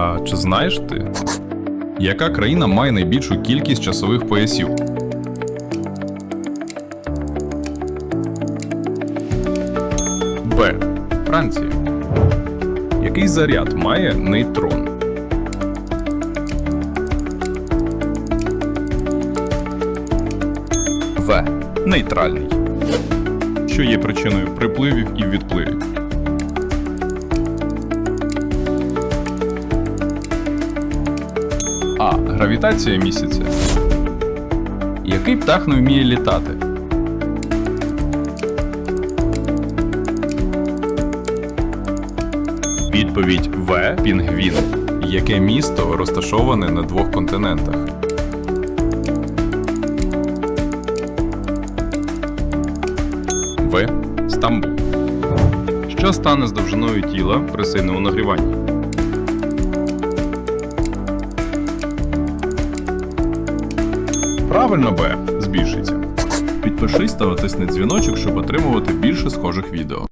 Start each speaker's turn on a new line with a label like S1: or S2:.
S1: А чи знаєш ти, яка країна має найбільшу кількість часових поясів? Б. Франція. Який заряд має нейтрон? В. Нейтральний. Що є причиною припливів і відпливів? А. Гравітація місяця. Який птах не вміє літати? Відповідь В. Пінгвін. Яке місто розташоване на двох континентах? В. Стамбул. Що стане з довжиною тіла при сильному нагріванні? Правильно Б. Збільшиться. Підпишись та натисни дзвіночок, щоб отримувати більше схожих відео.